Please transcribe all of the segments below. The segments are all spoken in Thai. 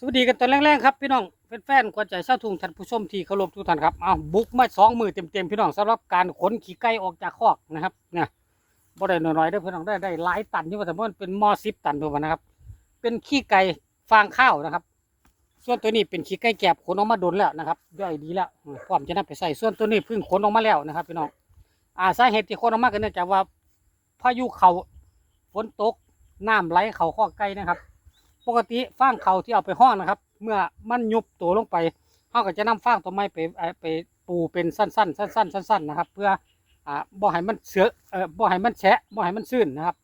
สวัสดีกันตอนแรกๆครับพี่น้องแฟนๆกวนใจชาทุ่งท่านผู้ชมที่เคารพทุกท่านครับเอาบุกมาสองมือเต็มๆพี่น้องสำหรับการขนขี้ไก่ออกจากคอกนะครับเนี่ยบ่ได้น้อยๆได้พี่น้องได้ได้หลายตันอยู่ว่าแต่ว่ามันเป็นมอสิบตันตัวมันนะครับ เป็นขี้ไก่ฟางข้าวนะครับ ส่วนตัวนี้เป็นขี้ไก่แกบขนออกมาโดนแล้วนะครับย่อยดีแล้วพร้อมจะนำไปใส่ส่วนตัวนี้เพิ่งขนออกมาแล้วนะครับพี่น้องอ่าสาเหตุที่ขนออกมาก็เนื่องจากว่าพายุเขาฝนตกน้ำไหลเขาคอกไก่นะครับ ปกติฟางเขาที่เอาไปห้องนะครับ เมื่อมันยุบตัวลงไปเขาก็จะนำฟางตัวไม้ไปไปปูเป็นสั้น ๆ สั้น ๆ สั้น ๆ นะครับ เพื่ออ่าบ่ให้มันเสือเอ่อบ่ให้มันแฉะบ่ให้มันซื่นนะครับ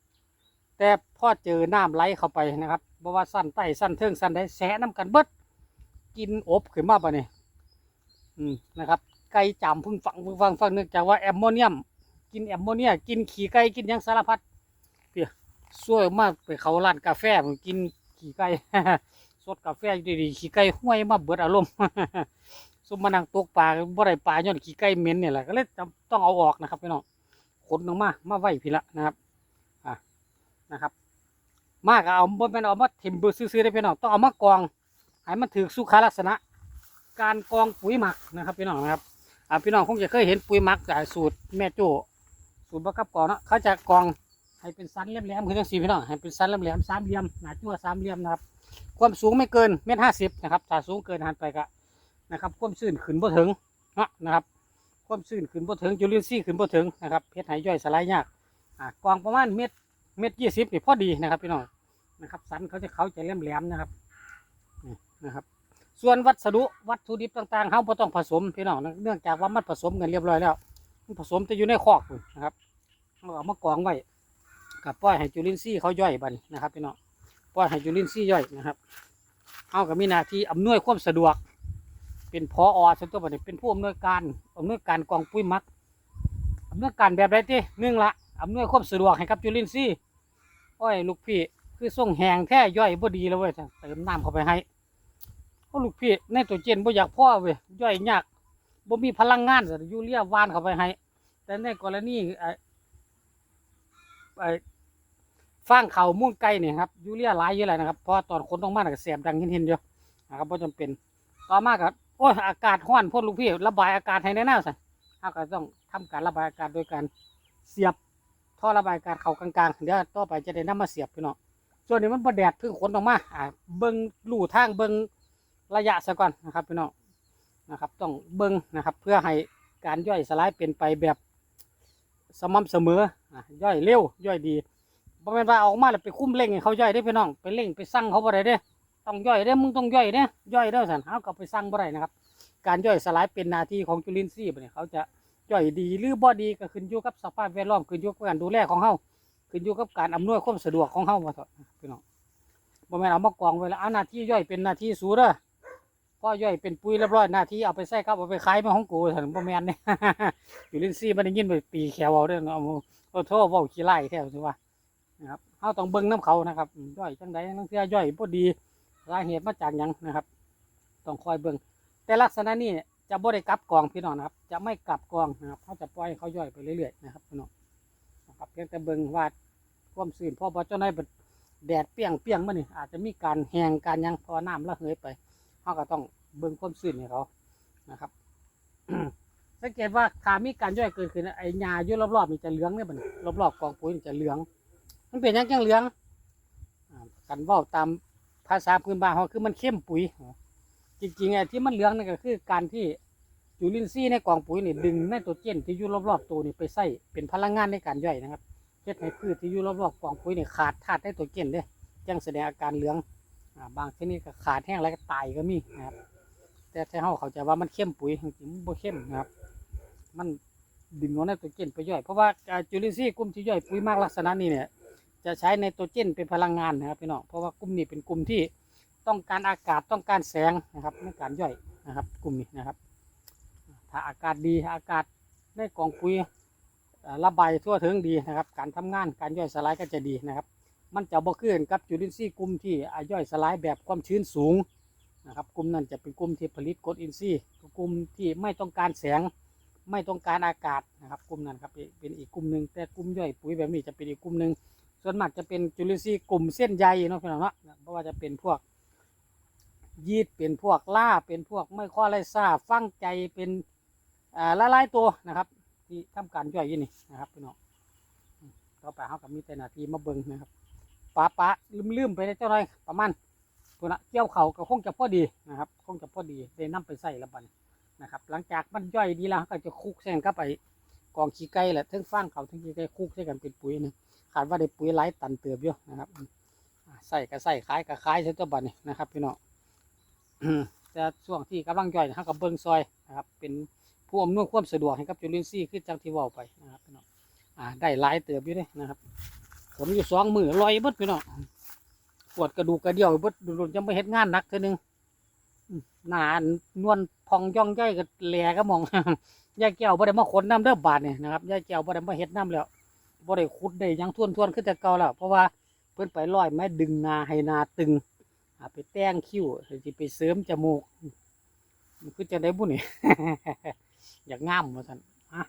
แต่พอเจอน้ำไหลเข้าไปนะครับบ่ว่าสั้นใต้สั้นเทิงสั้นได้แฉะน้ำกันเบิดกินอบขึ้นมาปะเนี่ยอืมนะครับไก่จามพึ่งฝังพึ่งฟังฟังเนื่องจากว่าแอมโมเนียม กินแอมโมเนียกินขี้ไก่กินยังสารพัดเปียสวยมากไปเขาร้านกาแฟผมกิน ขี่ไก่สดกาแฟอยู่ดีๆขี่ไก่ห้วยมาเบิดอารมณ์ซุมมานั่งตกปลาบ่ได้ปลาย้อนขี่ไก่เหม็นนี่ยแหละก็เลยต้องเอาออกนะครับพี่น้องขนออกมามาไว้พี่ละนะครับอะนะครับ มากเอาบ่แม่นเอามาถิ่มเบอซื้อๆได้พี่น้องต้องเอามากองให้มันถือสุขลักษณะ การกองปุ๋ยหมักนะครับพี่น้องนะครับอ่าพี่น้องคงจะเคยเห็นปุ๋ยหมักจากสูตรแม่โจ้สูตรบักกับกองเนาะเขาจะกอง ให้เป็นสันแหลมๆคือจังสี่พี่น้องให้เป็นสันแหลมๆสามเหลี่ยมหนาจั่วสามเหลี่ยมนะครับ ความสูงไม่เกินเมตรห้าสิบนะครับถ้าสูงเกินหันไปก็นะครับ ความซื่นขึ้นบ่ถึงนะนะครับ ความซื่นขึ้นบ่ถึงจุลินทรีย์ขึ้นบ่ถึงนะครับเพชรหายย่อยสลายยากอ่ากองประมาณเม็ดเม็ดยี่สิบนี่พอดีนะครับพี่น้องนะครับ สันเขาจะเขาจะแหลมๆนะครับนี่นะครับส่วนวัสดุวัตถุดิบต่างๆเขาบ่ต้องผสมพี่น้องเนื่องจากว่ามันผสมกันเรียบร้อยแล้วมันผสมจะอยู่ในคอกุนะครับเอาเอามากองไว้ กับปล่อยให้จุลินทรีย์เขาย่อยบันนะครับพี่น้องปล่อยให้จุลินทรีย์ย่อยนะครับเอากับมีหน้าที่อำนวยความสะดวก เป็นพออส่วนตัวบันี้เป็นผู้อำนวยการอำนวยการกองปุ๋ยมักอำนวยการแบบใดที่หนึ่งละอำนวยความสะดวกให้กับจุลินทรีย์โอ้ยลูกพี่คือส่งแหงแท้ย่อยบ่ดีแล้วเว้ยเติมน้ำเข้าไปให้โอ้ลูกพี่ในตัวเจนบ่อยากพ่อเว้ยย่อยยากบ่มีพลังงานสิยูเรียวานเข้าไปให้ แต่ในกรณีไอ้ไอ้ ฟางเขามุ่นไก่เนี่ยครับยูเรียหลายเยอะเลยนะครับเพราะตอนคนต้องมาน่ะก็เสียบดังเห็นๆอยู่นะครับเพราะจำเป็นต่อมากับโอ้ยอากาศห้อนพ่นลูกพี่ระบายอากาศให้แน่ๆสิเราก็ต้องทำการระบายอากาศโดยการเสียบท่อระบายอากาศเขากลางๆเดี๋ยวต่อไปจะได้นำมาเสียบพี่น้องส่วนนี้มันประแดดเพิ่งขนออกมาอ่าเบิ้งลู่ทางเบิ้งระยะซะก่อนนะครับพี่น้องนะครับ ต้องเบิ้งนะครับ เพื่อให้การย่อยสลายเป็นไปแบบสม่ำเสมออะย่อยเร็วย่อยดี บ่แม่นว่าออกมาแล้วไปคุ้มเร่งให้เขาย่อยได้พี่น้องไปเร่งไปสั่งเขาบ่ได้เด้ต้องย่อยเด้มึงต้องย่อยเด้ย่อยเด้สันเฮาก็ไปสั่งบ่ได้นะครับ การย่อยสลายเป็นหน้าที่ของจุลินทรีย์บัดนี้เขาจะย่อยดีหรือบ่ดีก็ขึ้นอยู่กับสภาพแวดล้อมขึ้นอยู่กับการดูแลของเฮาขึ้นอยู่กับการอำนวยความสะดวกของเฮาว่าเถอะพี่น้องบ่แม่นเอามากองไว้แล้วเอาหน้าที่ย่อยเป็นหน้าที่สูเด้อพอย่อยเป็นปุ๋ยเรียบร้อยหน้าที่เอาไปใส่ครับเอาไปขายมาของกูซั่นบ่แม่นเนี่ยจุลินทรีย์มันได้ยินไปตีแขวเอาเด้อเอาเอาโทษเว้าขี้ไล่แท้สิว่า นะครับเฮาต้องเบิ่งน้ำเขานะครับย่อยจังใดนั่นคือย่อยบ่ดีสาเหตุมาจากยังนะครับต้องคอยเบิ่งแต่ลักษณะนี้จะบ่ได้กลับกองพี่น้องนะครับ จะไม่กลับกองนะครับเขาจะปล่อยเขาย่อยไปเรื่อยๆนะครับพี่น้องนะครับเพียงแต่เบิ่งว่าความซื่นพอบ่เจ้านบัดแดดเปียงเปียงมันนี่อาจจะมีการแหงการยังพอน้ำระเหยไปเขาก็ต้องเบิ่งความซื่นให้เขานะครับสังเกตว่าถ้ามีการย่อยเกิดขึ้นไอ้หญ้าอยู่รอบๆนี่จะเหลืองเนี่ยบันรอบๆกองปุ๋ยนี่จะเหลือง มันเป็นยังจังเหลืองกันว่าตามภาษาพื้นบ้านเขาคือมันเข้มปุ๋ย จริงๆไอ้ที่มันเหลืองนั่นก็คือการที่จุลินทรีย์ในกองปุ๋ยนี่ดึงไนโตรเจนที่อยู่รอบๆตัวนี่ไปใส่เป็นพลังงานในการย่อยนะครับเฮ็ดให้พืชที่อยู่รอบๆกองปุ๋ยนี่ขาดธาตุไนโตรเจนเด้จังแสดงอาการเหลืองบางชนิดก็ขาดแห้งแล้วก็ตายก็มีนะครับแต่ถ้าเฮาเข้าใจว่ามันเข้มปุ๋ยจริงๆมันบ่เข้มนะครับ มันดึงเอาไนโตรเจนไปย่อยเพราะว่าอ่าจุลินทรีย์กลุ่มที่ย่อยปุ๋ยมากลักษณะนี้เนี่ย จะใช้ไนโตรเจนเป็นพลังงานนะครับพี่น้องเพราะว่ากลุ่มนี้เป็นกลุ่มที่ต้องการอากาศต้องการแสงนะครับในการย่อยนะครับ กลุ่มนี้นะครับ ถ้าอากาศดีอากาศในกองปุ๋ยระบายทั่วถึงดีนะครับ การทำงานการย่อยสลายก็จะดีนะครับ มันจะบ่ขึ้นกับจุลินทรีย์กลุ่มที่อย่อยสลายแบบความชื้นสูงนะครับกลุ่มนั้นจะเป็นกลุ่มที่ผลิตกรดอินทรีย์กลุ่มที่ไม่ต้องการแสงไม่ต้องการอากาศนะครับกลุ่มนั้นครับเป็นอีกกลุ่มหนึ่งแต่กลุ่มย่อยปุ๋ยแบบนี้จะเป็นอีกกลุ่มหนึ่ง ส่วนมากจะเป็นจุลินทรีย์กลุ่มเส้นใยเนาะพี่น้องเนาะเพราะว่าจะเป็นพวก ยีดเป็นพวกล่าเป็นพวกไม่ข้อไรซ่าฟังใจเป็นอ่าละลายตัวนะครับ ที่ทำการย่อยยู่นี่นะครับพี่น้องต่อไปเขากับมีแต่หนาทีมาเบิ่งนะครับปะปะลืมลืมๆไปได้เจ้าหน่อยประมาณตัวนะเกี่ยวเขาก็คงจะพอดีนะครับ คงจะพอดีได้นํไปใส่ละบันนะครับ หลังจากมันย่อยดีแล้วก็จะคุกเส้นเข้าไปกองขี้ไก่แหละทั้งฟางเขาทั้งขี้ไก่คุกใส่กันเป็นปุ๋ยนะ ขาดว่าได้ปุ๋ยหลายตันเติบอยู่นะครับใส่ก็ใส่ขายก็ขายใช่ตัวบัดนี่นะครับพี่น้องแต่ช่วงที่กำลังย่อยนะครับกับเบิ้งซอยนะครับ เป็นผู้อำนวยความสะดวกให้กับจุลินทรีย์คือจังที่ว่าไปนะครับพี่น้องได้หลายเติบอยู่เด้นะครับผมอยู่สองมือลอยบดพี่น้องปวดกระดูกกระเดี่ยวบดดุนจะไม่เฮ็ดงานนักเท่านึงหนานวลพองย่องย่อยกับแหลก็มองยายแก้วบ่ได้มาขนน้ำเด้อบาดเนี่ยนะครับยายแก้วบ่ได้มาเฮ็ดน้ำแล้ว บ่ได้ขุดได้ยังท่วนท่วนๆคือแต่เก่าแล้ว เพราะว่าเพิ่นไปลอยไม้ดึงนาให้นาตึงอาไปแต่งคิ้วหรือจะไปเสริมจมูกมันคือจะได้บุญนี่อยากงามมาสันอะ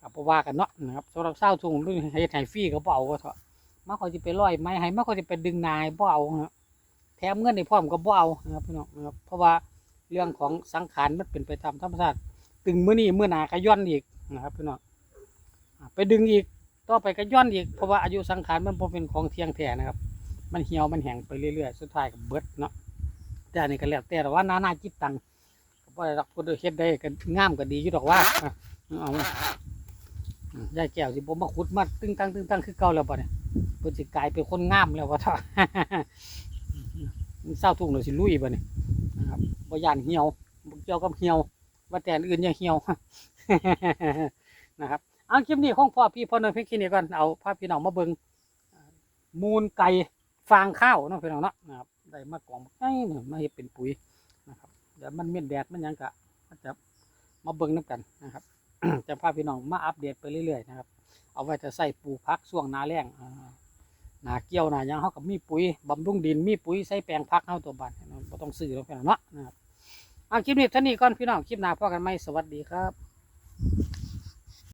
กับว่ากันเนาะนะครับสำหรับเศร้าทุ่งด้วยให้ไถฟรีเขาเบาก็เถอะมาเขาจะไปร้อยไม้ให้มาเขาจะไปดึงนายบ่เอานะครับแถมเงินในพร้อมก็บ่เอานะครับพี่น้องนะครับเพราะว่าเรื่องของสังขารมันเป็นไปตามธรรมชาติตึงเมื้อนี้มื้อนาก็ย้อนอีกนะครับพี่น้องไปดึงอีก ต่อไปก็ย้อนอีกเพราะว่าอายุสังขารมันบ่เป็นของเที่ยงแท้นะครับ มันเหี่ยวมันแห้งไปเรื่อยๆสุดท้ายก็เบิดเนาะแต่อันนี้ก็แล้วแต่แต่ว่านานาจิตตังก็บ่ได้รักคนเฮ็ดได้ก็งามก็ดีอยู่ดอกว่าอะเอายายแก้วสิบ่มาขุดมาตึ้งตังตึ้งตังคือเก่าแล้วบ่เนี่ยเพิ่นสิกลายเป็นคนงามแล้วว่าเถอเศร้าทุ่งเลยสิลุยบ่เนี่ยนะครับบ่ย่านเหี่ยวบ่เกี่ยวกับเหี่ยวว่าแต่อื่นอย่าเหี่ยวนะครับ เอาคลิปนี้ของพ่อพี่พ่อเนยเพียงแค่นี้ก่อนเอาพาพี่น้องมาเบิงมูลไก่ฟางข้าวเนาะพี่น้องเนาะนะครับได้มากองไอ้เนี่ยมาเฮ็ดเป็นปุ๋ยนะครับเดี๋ยวมันเม็ดแดดมันยังกะมันจะมาเบิงน้ำกันนะครับ จะพาพี่น้องมาอัปเดตไปเรื่อยๆนะครับ เอาไว้จะใส่ปลูกพักช่วงนาแล้งนาเกี่ยวนายังเขากับมีปุ๋ยบำรุงดินมีปุ๋ยใส่แปลงพักเข้าตัวบัตรเราต้องซื้อแล้วพี่น้องเนาะนะครับเอาคลิปนี้ท่านี้ก่อนพี่น้องคลิปหน้าพอกันไหมสวัสดีครับ